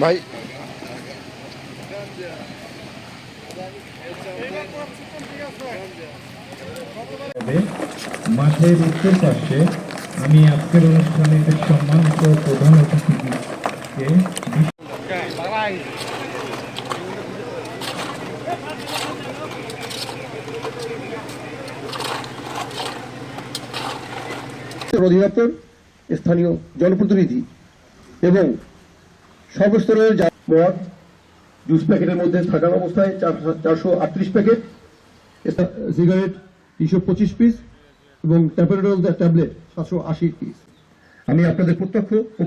ভাই। মাঠের উত্তর পাশে আমি আজকের অনুষ্ঠানের সম্মানিত প্রধান অতিথিকে অধিদপ্তর স্থানীয় জনপ্রতিনিধি এবং সর্বস্তরের মদ জুস প্যাকেটের মধ্যে থাকা অবস্থায় চারশো আটত্রিশ প্যাকেট সিগারেট তিনশো পঁচিশ পিস এবং ট্যাপারোল ট্যাবলেট সাতশো আশি পিস আমি আপনাদের প্রত্যক্ষ ও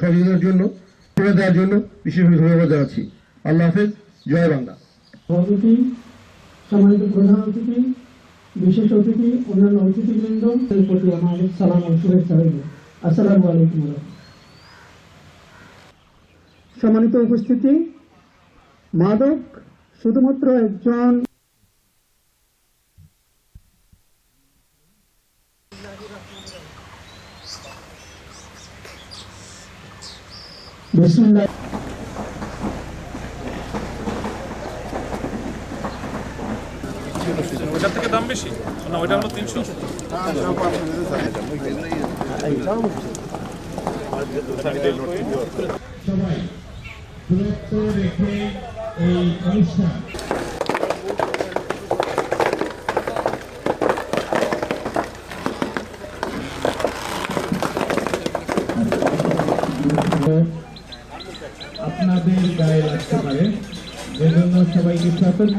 সহযোগিতার জন্য করে দেওয়ার জন্য বিশেষভাবে ধন্যবাদ জানাচ্ছি। আল্লাহ হাফেজ, জয় বাংলা। অতিথি, সম্মানিত প্রধান অতিথি, বিশেষ অতিথি, অন্যান্য অতিথিবৃন্দ প্রতি সালাম ও শুভেচ্ছা রইল। আসসালামু আলাইকুম সম্মানিত উপস্থিতি মাদক শুধুমাত্র একজন বিসমিল্লাহ ওইটার থেকে দাম বেশি? না ওইটা হলো তিনশো সবাই। দূরত্ব রেখে এই অনুষ্ঠান। আপনাদের গায়ে লাগতে পারে। এজন্য সবাইকে সতর্ক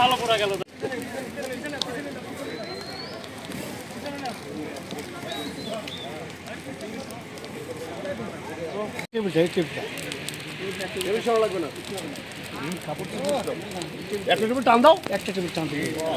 ভালো করা গেল। একটা টেবিল টান দাও। একটা টেবিল টান দাও।